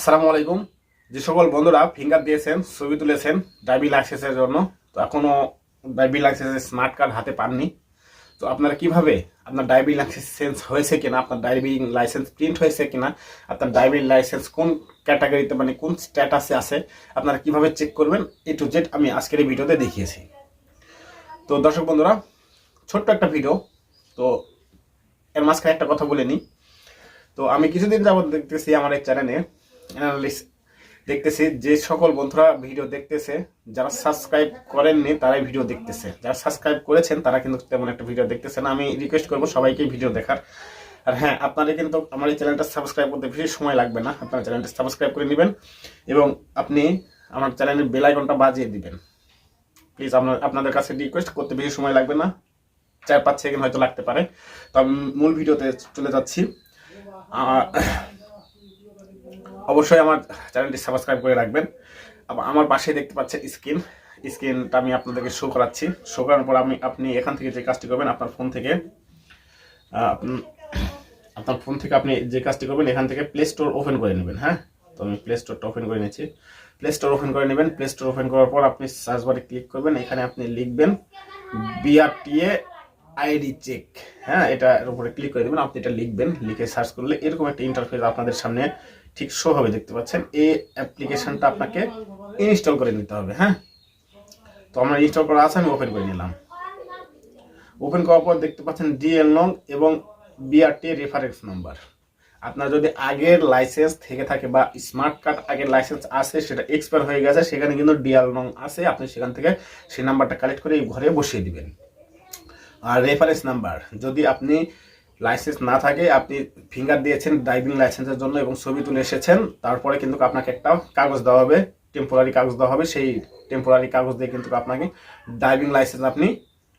আসসালামু আলাইকুম। যে সকল বন্ধুরা ফিঙ্গার দিয়েছেন, ছবি তুলেছেন ড্রাইভিং লাইসেন্সের জন্য, তো এখনও ড্রাইভিং লাইসেন্সের স্মার্ট কার্ড হাতে পাননি। তো আপনারা কীভাবে আপনার ড্রাইভিং লাইসেন্স হয়েছে কিনা, আপনার ড্রাইভিং লাইসেন্স প্রিন্ট হয়েছে কিনা, আপনার ড্রাইভিং লাইসেন্স কোন ক্যাটাগরিতে মানে কোন স্ট্যাটাসে আছে, আপনারা কীভাবে চেক করবেন এ টু জেড আমি আজকের এই ভিডিওতে দেখিয়েছি। তো দর্শক বন্ধুরা, ছোট্ট একটা ভিডিও তো এর মাঝখানে একটা কথা বলে নিই। তো আমি কিছুদিন যাবত দেখতেছি আমার এই চ্যানেলে অ্যানালিস দেখতেছি, যে সকল বন্ধুরা ভিডিও দেখতেছে, যারা সাবস্ক্রাইব করেননি, তারাই ভিডিও দেখতেছে। যারা সাবস্ক্রাইব করেছেন, তারা কিন্তু তেমন একটা ভিডিও দেখতেছে না। আমি রিকোয়েস্ট করব সবাইকে ভিডিও দেখার। আর হ্যাঁ আপনারা কিন্তু আমার এই চ্যানেলটা সাবস্ক্রাইব করতে বেশি সময় লাগবে না। আপনার চ্যানেলটা সাবস্ক্রাইব করে নেবেন এবং আপনি আমার চ্যানেলের বেল আইকনটা বাজিয়ে দিবেন। প্লিজ আপনার, আপনাদের কাছে রিকোয়েস্ট করতে বেশি সময় লাগবে না। চার পাঁচ সেকেন্ড হয়তো লাগতে পারে। তো আমি মূল ভিডিওতে চলে যাচ্ছি। অবশ্যই আমার চ্যানেলটি সাবস্ক্রাইব করে রাখবেন। আমার পাশে দেখতে পাচ্ছেন স্ক্রিন স্ক্রিনটা আমি আপনাদেরকে শো করাচ্ছি। শো করার পর আমি, আপনি এখান থেকে যে কাজটি করবেন, আপনার ফোন থেকে আপনি- আপনার ফোন থেকে আপনি যে কাজটি করবেন, এখান থেকে প্লে স্টোর ওপেন করে নেবেন হ্যাঁ? তো আমি প্লে স্টোরটা ওপেন করে নিয়েছি প্লে স্টোর ওপেন করে নেবেন। প্লে স্টোর ওপেন করার পর আপনি সার্চ বারে ক্লিক করবেন। এখানে আপনি লিখবেন বিআরটিএ আইডি চেক হ্যাঁ? এটার উপরে ক্লিক করে দেবেন আপনি এটা লিখবেন। লিখে সার্চ করলে এরকম একটা ইন্টারফেস আপনাদের সামনে ঠিক শো হবে দেখতে পাচ্ছেন। এই অ্যাপ্লিকেশনটা আপনাকে ইনস্টল করে নিতে হবে হ্যাঁ? তো আমার ইনস্টল করা আছে, আমি ওপেন করে নিলাম। ওপেন করার পর দেখতে পাচ্ছেন ডিএল নং এবং বিআরটি রেফারেন্স নাম্বার আপনার যদি আগের লাইসেন্স থেকে থাকে বা স্মার্ট কার্ড আগের লাইসেন্স আছে, সেটা এক্সপায়ার হয়ে গেছে, সেখানে কিন্তু ডিএল নং আছে, আপনি সেখান থেকে সেই নাম্বারটা কালেক্ট করে এই ঘরে বসিয়ে দিবেন। আর রেফারেন্স নাম্বার যদি আপনি লাইসেন্স না থাকে, আপনি ফিঙ্গার দিয়েছেন ড্রাইভিং লাইসেন্সের জন্য এবং ছবি তুলে এসেছেন, তারপরে কিন্তু আপনাকে একটা কাগজ দেওয়া হবে টেম্পোরারি কাগজ দেওয়া হবে, সেই টেম্পোরারি কাগজ দিয়ে কিন্তু আপনাকে ড্রাইভিং লাইসেন্স আপনি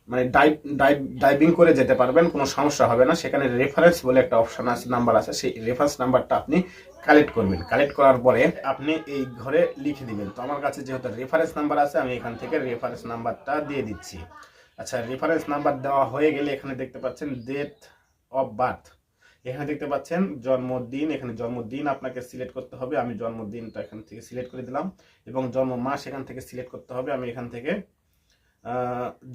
মানে ড্রাইভিং করে যেতে পারবেন, কোনো সমস্যা হবে না। সেখানে রেফারেন্স বলে একটা অপশান আছে নাম্বার আছে, সেই রেফারেন্স নাম্বারটা আপনি কালেক্ট করবেন। কালেক্ট করার পরে আপনি এই ঘরে লিখে দিবেন। তো আমার কাছে যেহেতু রেফারেন্স নাম্বার আছে, আমি এখান থেকে রেফারেন্স নাম্বারটা দিয়ে দিচ্ছি। আচ্ছা রেফারেন্স নাম্বার দেওয়া হয়ে গেলে এখানে দেখতে পাচ্ছেন ডেট অফ বার্থ এখানে দেখতে পাচ্ছেন, জন্মদিন, এখানে জন্মদিন আপনাকে সিলেক্ট করতে হবে। আমি জন্মদিনটা এখান থেকে সিলেক্ট করে দিলাম এবং জন্ম মাস এখান থেকে সিলেক্ট করতে হবে। আমি এখান থেকে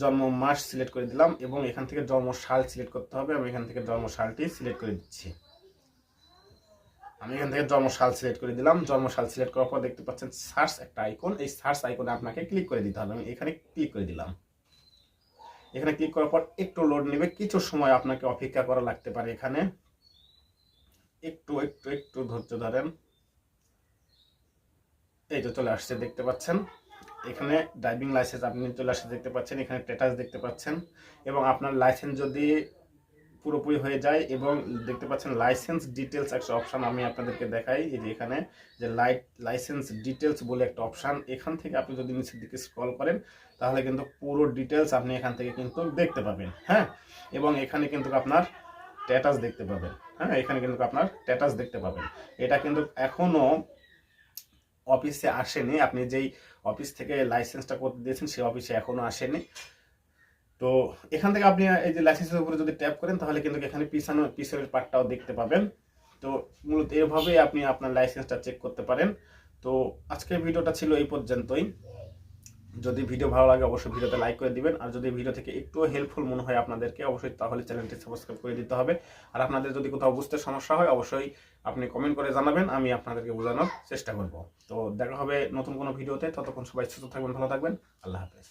জন্ম মাস সিলেক্ট করে দিলাম এবং এখান থেকে জন্ম সাল সিলেক্ট করতে হবে। আমি এখান থেকে জন্ম সালটি সিলেক্ট করে দিচ্ছি। আমি এখান থেকে জন্ম সাল সিলেক্ট করে দিলাম। জন্ম সাল সিলেক্ট করার পর দেখতে পাচ্ছেন সার্চ একটা আইকন এই সার্চ আইকনে আপনাকে ক্লিক করে দিতে হবে। আমি এখানে ক্লিক করে দিলাম। এখানে ক্লিক করার পর একটু লোড নেবে। কিছু সময় আপনাকে অপেক্ষা করা লাগতে পারে এখানে। একটু একটু একটু ধৈর্য ধরেন। এই তো চলে আসছে, দেখতে পাচ্ছেন? এখানে ড্রাইভিং লাইসেন্স আপনি চলে আসছে, দেখতে পাচ্ছেন। এখানে স্ট্যাটাস দেখতে পাচ্ছেন। এবং আপনার লাইসেন্স যদি পুরোপুরি হয়ে যায় এবং দেখতে পাচ্ছেন লাইসেন্স ডিটেলস একটা অপশান আমি আপনাদেরকে দেখাই, এই যে এখানে যে লাইট লাইসেন্স ডিটেলস বলে একটা অপশান এখান থেকে আপনি যদি নিচের দিকে স্ক্রল করেন, তাহলে কিন্তু পুরো ডিটেলস আপনি এখান থেকে কিন্তু দেখতে পাবেন হ্যাঁ? এবং এখানে কিন্তু আপনার স্ট্যাটাস দেখতে পাবেন হ্যাঁ? এখানে কিন্তু আপনার স্ট্যাটাস দেখতে পাবেন। এটা কিন্তু এখনও অফিসে আসেনি, আপনি যেই অফিস থেকে লাইসেন্সটা করতে দিয়েছেন সেই অফিসে এখনও আসেনি। তো এখান থেকে আপনি এই যে লাইসেন্সের উপরে যদি ট্যাপ করেন, তাহলে কিন্তু এখানে পিছানো, পিছনের পার্টটাও দেখতে পাবেন। তো মূলত এভাবে আপনি আপনার লাইসেন্সটা চেক করতে পারেন। তো আজকের ভিডিওটা ছিল এই পর্যন্তই। যদি ভিডিও ভালো লাগে, অবশ্যই ভিডিওতে লাইক করে দিবেন। আর যদি ভিডিও থেকে একটু হেল্পফুল মনে হয় আপনাদেরকে, অবশ্যই তাহলে চ্যানেলটি সাবস্ক্রাইব করে দিতে হবে। আর আপনাদের যদি কোথাও বুঝতে সমস্যা হয়, অবশ্যই আপনি কমেন্ট করে জানাবেন, আমি আপনাদেরকে বোঝানোর চেষ্টা করব। তো দেখা হবে নতুন কোনো ভিডিওতে ততক্ষণ সবাই সুস্থ থাকবেন, ভালো থাকবেন। আল্লাহ হাফেজ।